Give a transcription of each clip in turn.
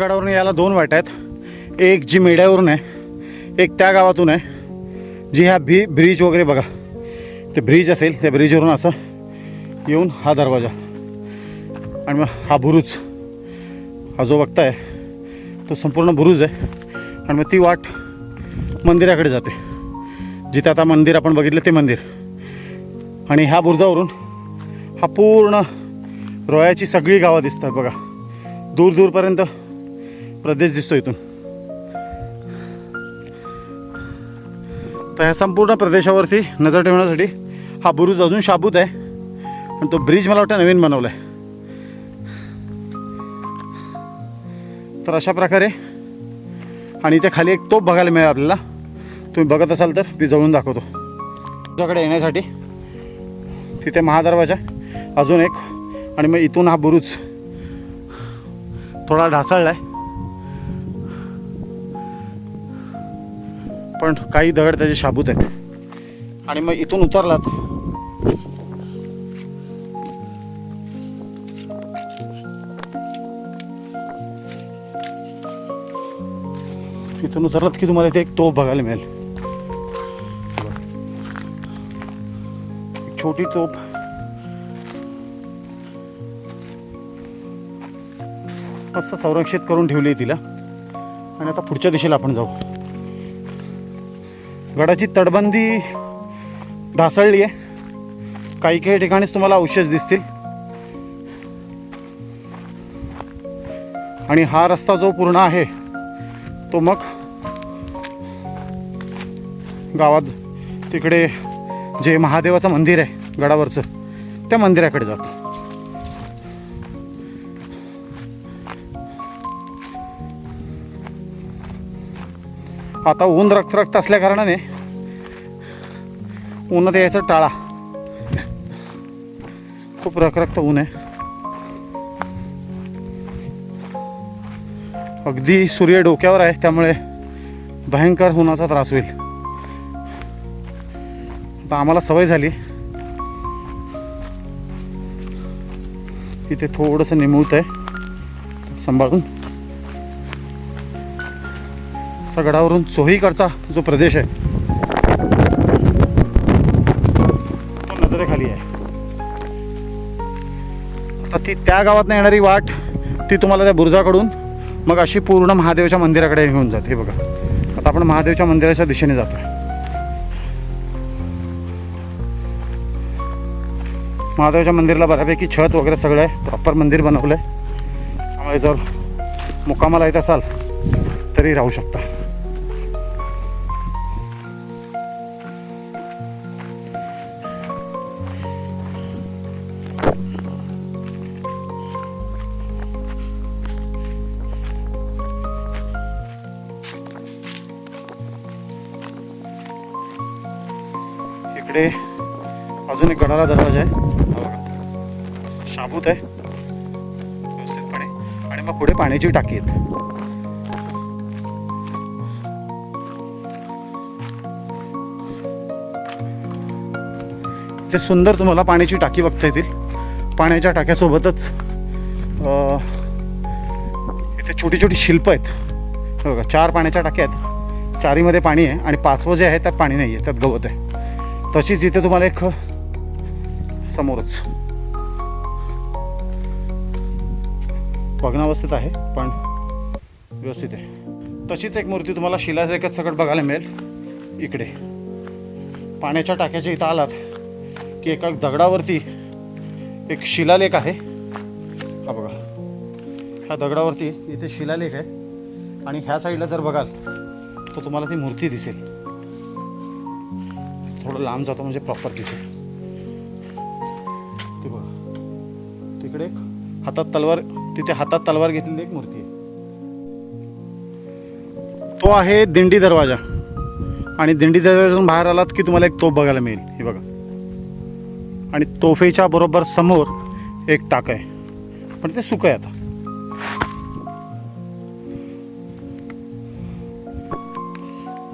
गडावरून यायला दोन वाट आहेत. एक जी मेढ्यावरून आहे एक त्या गावातून आहे जी ह्या भी ब्रिज वगैरे बघा. ते ब्रिज असेल त्या ब्रिजवरून असं येऊन हा दरवाजा आणि मग हा बुरुज हा जो बघताय तो संपूर्ण बुरुज आहे आणि मग ती वाट मंदिराकडे जाते. जिथे आता मंदिर आपण बघितलं ते मंदिर. आणि ह्या बुरुजावरून हा पूर्ण रोयाची सगळी गावं दिसतात बघा. दूर दूरपर्यंत प्रदेश दिसतो इथून. तर ह्या संपूर्ण प्रदेशावरती नजर ठेवण्यासाठी हा बुरुज अजून शाबूत आहे. आणि तो ब्रिज मला वाटतं नवीन बनवला आहे तर अशा प्रकारे आणि इथे खाली एक तोप बघायला मिळेल आपल्याला. तुम्ही बघत असाल तर मी जवळून दाखवतो. तुझ्याकडे येण्यासाठी तिथे महादरवाजा अजून एक. आणि मग इथून हा बुरुज थोडा ढासळला आहे पण काही दगड त्याचे शाबूत आहेत. आणि मग इथून उतरलात. इथून उतरलात की तुम्हाला इथे एक तोफ बघायला मिळेल. एक छोटी तोफ. मस्त संरक्षित करून ठेवली आहे तिला. आणि आता पुढच्या दिशेला आपण जाऊ. गडाची तटबंदी ढासळली आहे काही काही ठिकाणीच तुम्हाला अवशेष दिसतील. आणि हा रस्ता जो पूर्ण आहे तो मग गावात तिकडे जे महादेवाचं मंदिर आहे गडावरचं त्या मंदिराकडे जातो. आता ऊन रक्त रक्त असल्या कारणाने उन्हात यायचं टाळा. खूप रखरखत ऊन आहे. अगदी सूर्य डोक्यावर आहे त्यामुळे भयंकर उन्हाचा त्रास होईल. आता आम्हाला सवय झाली. इथे थोडंसं निमुळत आहे सांभाळून. सगडावरून गडावरून चोहीकडचा जो प्रदेश आहे ती त्या गावातनं येणारी वाट ती तुम्हाला त्या बुरुजाकडून मग अशी पूर्ण महादेवच्या मंदिराकडे घेऊन जाते. हे बघा. आता आपण महादेवच्या मंदिराच्या दिशेने जातो महादेवच्या मंदिराला बऱ्यापैकी छत वगैरे सगळं आहे. प्रॉपर मंदिर बनवलं आहे त्यामुळे जर मुक्कामाला येत असाल तरी राहू शकता. अजून दरवाजा आहे? बघा. शाबूत आहे. व्यवस्थितपणे. आणि मग पुढे पाण्याची टाकी आहेत. ते सुंदर तुम्हाला पाण्याची टाकी बघता येतील. पाण्याच्या टाक्यासोबतच इथे छोटी छोटी शिल्प आहेत. बघा चार पाण्याच्या टाक्या आहेत. चारीमध्ये पाणी आहे आणि पाचवं जे आहे त्यात पाणी नाही आहे त्यात गवत आहे. तशीच इथे तुम्हाला एक समोरच. भग्नावस्थेत आहे पण व्यवस्थित आहे. तशीच एक मूर्ती तुम्हाला शिलालेखात सकट बघायला मिळेल. इकडे. पाण्याच्या टाक्याच्या इथं आलात की एका दगडावरती एक शिलालेख आहे. हा बघा. ह्या दगडावरती इथे शिलालेख आहे. आणि ह्या साईडला जर बघाल तर तुम्हाला ती मूर्ती दिसेल. थोडं लांब जातो म्हणजे प्रॉपर दिसेल. तिकडे एक हातात तलवार तिथे हातात तलवार घेतलेली एक मूर्ती आहे. तो आहे दिंडी दरवाजा. आणि दिंडी दरवाजातून बाहेर आलात की तुम्हाला एक तोफ बघायला मिळेल. हे बघा. आणि तोफेच्या बरोबर समोर एक टाक आहे. पण ते सुकं आहे आता.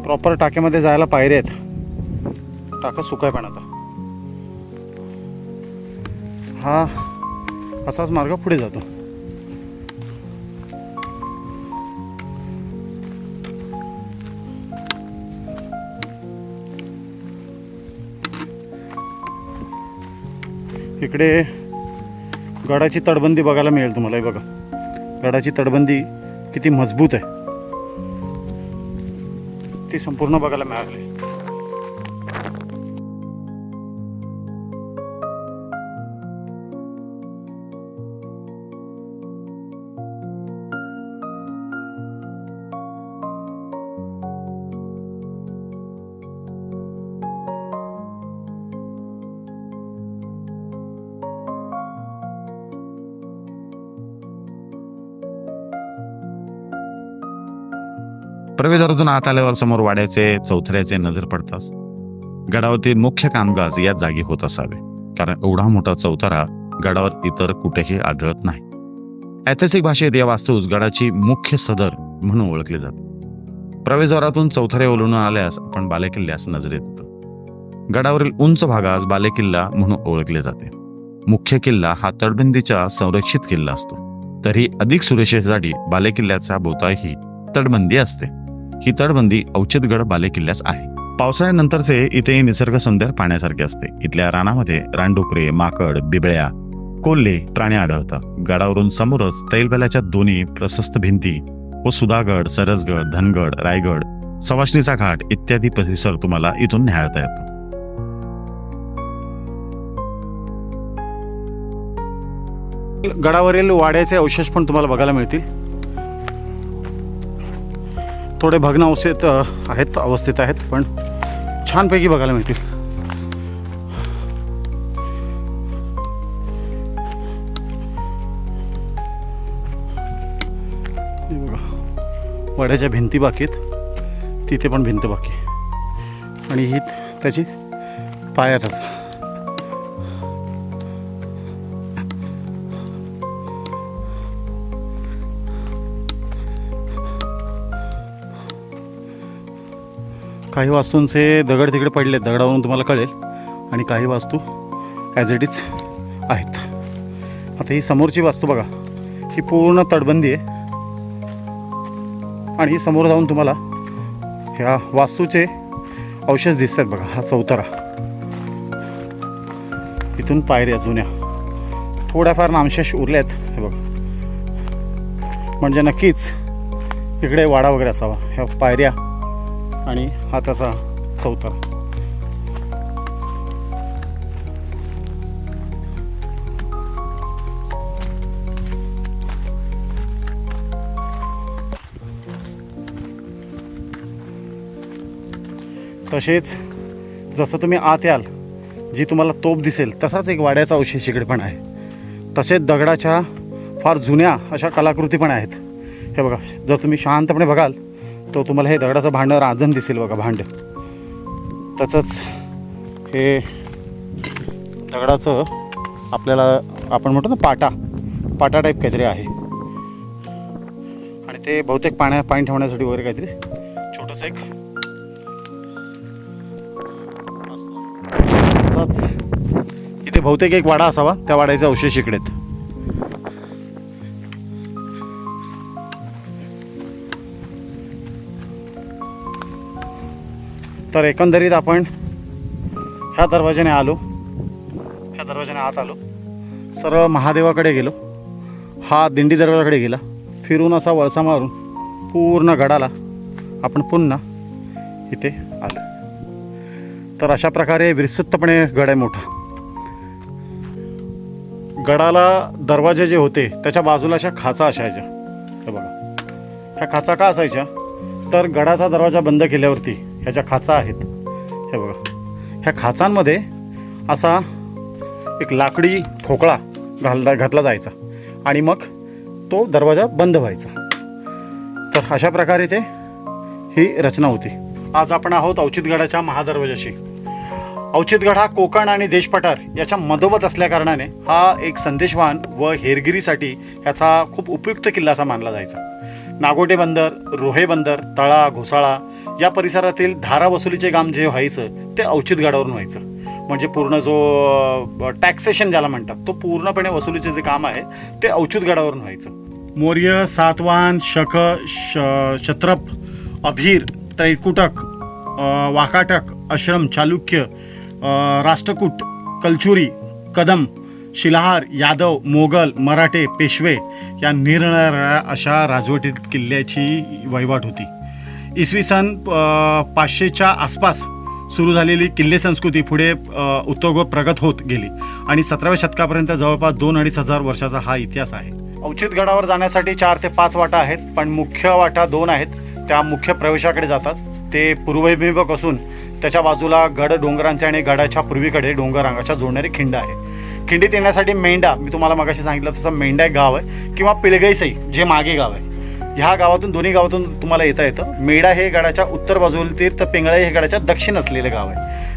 प्रॉपर टाक्यामध्ये जायला पायऱ्या आहेत. टाका सुकाय पण आता. हा. असाच मार्ग पुढे जातो. इकडे गडाची तडबंदी बघायला मिळेल तुम्हाला बघा. गडाची तडबंदी किती मजबूत आहे. ती संपूर्ण बघायला मिळाली. प्रवेशातून आत आल्यावर समोर वाड्याचे चौथऱ्याचे नजर पडतास गडावरती मुख्य कामकाज याच जागी होत असावे. कारण एवढा मोठा चौथरा गडावर इतर कुठेही आढळत नाही. ऐतिहासिक भाषेत या वास्तूस गडाची मुख्य सदर म्हणून ओळखले जाते. प्रवेशद्वारातून चौथरे ओलून आल्यास आपण बालेकिल्ल्यास नजरेत येतो गडावरील उंच भागास बालेकिल्ला म्हणून ओळखले जाते. मुख्य किल्ला हा तटबंदीचा संरक्षित किल्ला असतो. तरी अधिक सुरक्षेसाठी बालेकिल्ल्याचा बोताही तटबंदी असते. ही तटबंदी औचितगड बालेकिल्ल्यास आहे. पावसाळ्यानंतरचे इथे निसर्ग सौंदर्य पाण्यासारखे असते. इथल्या रानामध्ये रानडुकरे माकड बिबळ्या कोल्हे प्राणी आढळतात. गडावरून समोरच तैलबेलाच्या दोन्ही प्रशस्त भिंती व सुधागड सरसगड धनगड रायगड सवाष्णीचा घाट इत्यादी परिसर तुम्हाला इथून न्याळता येतो. गडावरील वाड्याचे अवशेष पण तुम्हाला बघायला मिळतील. थोडे भग्न अवस्थेत आहेत अवस्थेत आहेत पण छानपैकी बघायला मिळतील. वड्याच्या बघा भिंती बाकीत तिथे पण भिंत बाकी. आणि ही त्याची पायरच काही वास्तूंचे दगड तिकडे पडले दगडावरून तुम्हाला कळेल. आणि काही वास्तू ॲज इट इज आहेत. आता ही समोरची वास्तू बघा. ही पूर्ण तटबंदी आहे. आणि ही समोर जाऊन तुम्हाला ह्या वास्तूचे अवशेष दिसत आहेत बघा. हा चौतारा. इथून पायऱ्या जुन्या. थोड्याफार नामशेष उरल्यात. हे बघा. म्हणजे नक्कीच इकडे वाडा वगैरे असावा. ह्या पायऱ्या आणि हा त्याचा चौथा. तसेच जसं तुम्ही आत याल जी तुम्हाला तोप दिसेल तसाच एक वाड्याचा अवशेष इकडे पण आहे. तसेच दगडाच्या फार जुन्या अशा कलाकृती पण आहेत. हे बघा जर तुम्ही शांतपणे बघाल तो तुम्हाला हे दगडाचं भांडं रांजण दिसेल बघा भांड. तसंच हे दगडाचं आपल्याला आपण म्हणतो ना पाटा पाटा टाईप काहीतरी आहे. आणि ते बहुतेक पाण्या पाणी ठेवण्यासाठी वगैरे काहीतरी छोटंसं एक तसाच इथे बहुतेक एक वाडा असावा त्या वाड्याचे अवशेष इकडे तर एकंदरीत आपण ह्या दरवाजाने आलो. ह्या दरवाज्याने आत आलो. सरळ महादेवाकडे गेलो. हा दिंडी दरवाजाकडे गेला. फिरून असा वळसा मारून पूर्ण गडाला आपण पुन्हा इथे आलो. तर अशा प्रकारे विस्तृतपणे गड आहे मोठा. गडाला दरवाजे जे होते त्याच्या बाजूला अशा खाचा असायच्या. हे बघा. ह्या खाचा का असायच्या? तर गडाचा दरवाजा बंद केल्यावरती ह्या ज्या खाचा आहेत हे बघा. ह्या खाचांमध्ये असा एक लाकडी ठोकळा घालला घातला जायचा आणि मग तो दरवाजा बंद व्हायचा. तर अशा प्रकारे ते ही रचना होती. आज आपण आहोत औचितगडाच्या महादरवाजाशी. औचितगड हा कोकण आणि देशपठार याच्या मधोमध असल्याकारणाने हा एक संदेशवान व हेरगिरीसाठी ह्याचा खूप उपयुक्त किल्ला असा मानला जायचा. नागोटे बंदर रोहे बंदर तळा घोसाळा या परिसरातील धारा वसुलीचे काम जे व्हायचं ते औचितगडावरून व्हायचं. म्हणजे पूर्ण जो टॅक्सेशन ज्याला म्हणतात तो पूर्णपणे वसुलीचे जे काम आहे ते औचितगडावरून व्हायचं. मौर्य सातवाहन शक श शत्रप अभीर त्रैकुटक वाकाटक आश्रम चालुक्य राष्ट्रकूट कलचुरी कदम शिलाहार यादव मोगल मराठे पेशवे या निरनिराळ्या अशा राजवटीत किल्ल्याची वहिवाट होती. इसवी सन पाचशेच्या आसपास सुरू झालेली किल्ले संस्कृती पुढे अ, उत्तोग प्रगत होत गेली. आणि सतराव्या शतकापर्यंत जवळपास दोन अडीच हजार वर्षाचा हा इतिहास आहे. औचित गडावर जाण्यासाठी चार ते पाच वाटा आहेत पण मुख्य वाटा दोन आहेत. त्या मुख्य प्रवेशाकडे जातात. ते पूर्वभिमुख असून त्याच्या बाजूला गड डोंगरांचे आणि गडाच्या पूर्वीकडे डोंगरांगाच्या जोडणारी खिंड आहे. खिंडीत येण्यासाठी मेंढा मी तुम्हाला मगाशी सांगितलं तसं मेंढा एक गाव आहे किंवा पिळगईसई जे मागे गाव आहे. ह्या गावातून दोन्ही गावातून तुम्हाला येता येतं. मेढा हे गडाच्या उत्तर बाजूला तीर तर पिंगळे हे गडाच्या दक्षिण असलेले गाव आहे.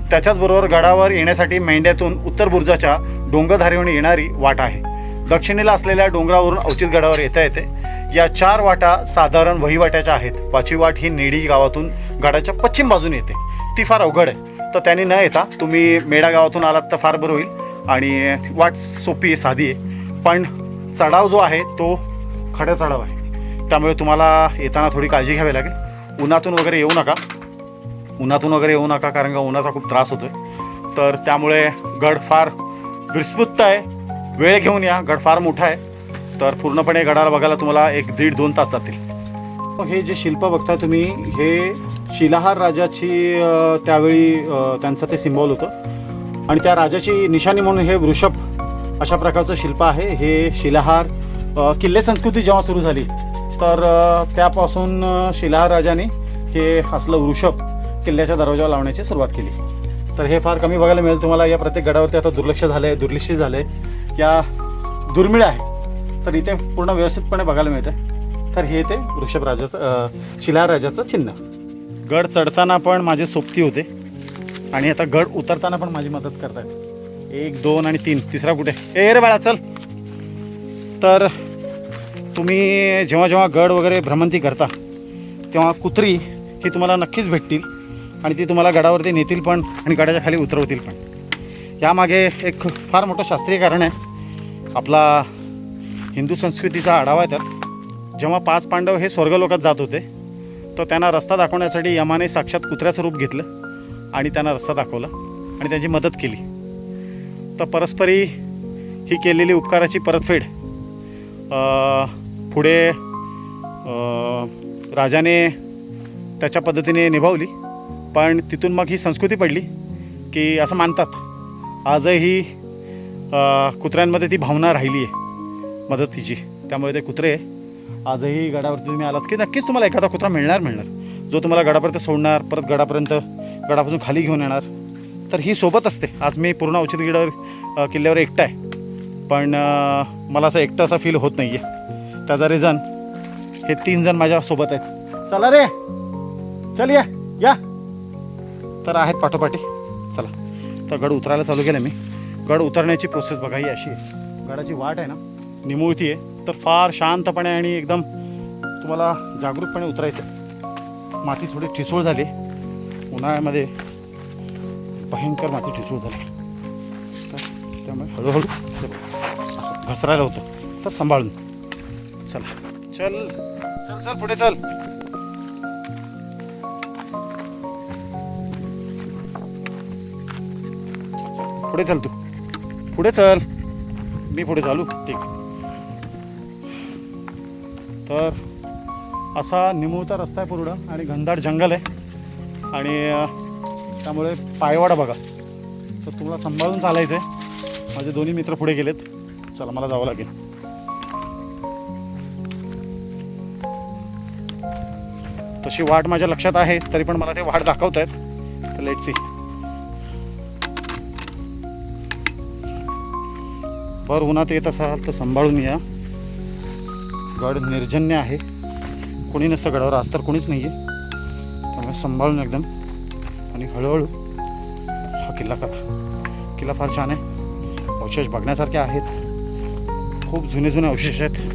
त्याच्याचबरोबर गडावर येण्यासाठी मेंढ्यातून उत्तर बुर्जाच्या डोंगरधारीवरून येणारी वाट आहे. दक्षिणेला असलेल्या डोंगरावरून अवचित गडावर येता येते. या चार वाटा साधारण वहिवाट्याच्या आहेत. पाचवी वाट ही नेडी गावातून गडाच्या पश्चिम बाजूने येते. ती फार अवघड आहे. तर त्यांनी न येता तुम्ही मेढा गावातून आलात तर फार बरं होईल. आणि वाट सोपी आहे साधी आहे. पण चढाव जो आहे तो खडा चढाव आहे. त्यामुळे तुम्हाला येताना थोडी काळजी घ्यावी लागेल. उन्हातून वगैरे येऊ नका. उन्हातून वगैरे येऊ नका कारण का उन्हाचा खूप त्रास होतोय. तर त्यामुळे गड फार विस्फुत्त आहे. वेळ घेऊन या गड फार मोठा आहे. तर पूर्णपणे गडाला बघायला तुम्हाला एक दीड दोन तास जातील. हे जे शिल्प बघता तुम्ही हे शिलाहार राजाची त्यावेळी त्यांचं ते सिम्बॉल होतं. आणि त्या राजाची निशाणी म्हणून हे वृषभ अशा प्रकारचं शिल्प आहे. हे शिलाहार किल्ले संस्कृती जेव्हा सुरू झाली तर त्यापासून शिलाराजाने शिलाहार राजाने हे असलं वृषभ किल्ल्याच्या दरवाजावर लावण्याची सुरुवात केली. तर हे फार कमी बघायला मिळेल तुम्हाला. या प्रत्येक गडावरती आता दुर्लक्ष झालं आहे दुर्लक्षित झालं आहे या दुर्मिळ आहे. तर इथे पूर्ण व्यवस्थितपणे बघायला मिळतं तर हे ते वृषभ राजाचं शिलाहार राजाचं चिन्ह. गड चढताना पण माझे सोबती होते. आणि आता गड उतरताना पण माझी मदत करतायत. एक दोन आणि तीन. तिसरा कुठे? ए रे बाळा चल. तर तुम्ही जेव्हा जेव्हा गड वगैरे भ्रमंती करता तेव्हा कुत्री ही तुम्हाला नक्कीच भेटतील आणि ती तुम्हाला गडावरती नेतील पण आणि गडाच्या खाली उतरवतील पण. यामागे एक फार मोठं शास्त्रीय कारण आहे. आपला हिंदू संस्कृतीचा आढावा आहे त्यात. जेव्हा पाच पांडव हे स्वर्गलोकात जात होते तर त्यांना रस्ता दाखवण्यासाठी यमाने साक्षात कुत्र्याचं रूप घेतलं आणि त्यांना रस्ता दाखवला आणि त्यांची मदत केली. तर परस्परी ही केलेली उपकाराची परतफेड पुढे राजाने त्याच्या पद्धतीने निभावली पण तिथून मग ही संस्कृती पडली की असं मानतात आजही कुत्र्यांमध्ये ती भावना राहिली आहे मदतीची. त्यामुळे ते कुत्रे आजही गडावरती तुम्ही आलात की नक्कीच तुम्हाला एखादा कुत्रा मिळणार मिळणार. जो तुम्हाला गडापर्यंत सोडणार परत गडापर्यंत गडापासून खाली घेऊन येणार. तर ही सोबत असते. आज मी पूर्ण औषध गिडावर किल्ल्यावर एकटा आहे. पण मला असं एकटं असा फील होत नाही आहे त्याचा रिझन. हे तीन जण माझ्यासोबत आहेत. चला रे. चल या. या. तर आहेत पाठोपाठी. चला. तर गड उतरायला चालू केलं मी. गड उतरण्याची प्रोसेस बघा ही अशी आहे. गडाची वाट आहे ना निमुळती आहे. तर फार शांतपणे आणि एकदम तुम्हाला जागरूकपणे उतरायचं आहे. माती थोडी ठिसूळ झाली उन्हाळ्यामध्ये भयंकर माती ठिसूळ झाली तर त्यामुळे हळूहळू असं घसरायला होतं. तर सांभाळून. चला. चल. चल चल पुढे चल. पुढे चल तू. पुढे चल. मी पुढे चालू. ठीक. तर असा निमुळता रस्ता आहे पूर्ण आणि घनदाट जंगल आहे. आणि त्यामुळे पायवाडा बघा. तर तुम्हाला सांभाळून चालायचं आहे माझे दोन्ही मित्र पुढे गेलेत. चला मला जावं लागेल. तशी वाट माझ्या लक्षात आहे तरी पण मला ते वाट दाखवत आहेत तर लेट सी भर उन्हात येत असाल तर सांभाळून या. गड निर्जन्य आहे. कोणी नसतं गडावर आज तर कोणीच नाही आहे त्यामुळे सांभाळून एकदम आणि हळूहळू हा किल्ला करा. किल्ला फार छान आहे. अवशेष बघण्यासारखे आहेत. खूप जुने जुने अवशेष आहेत.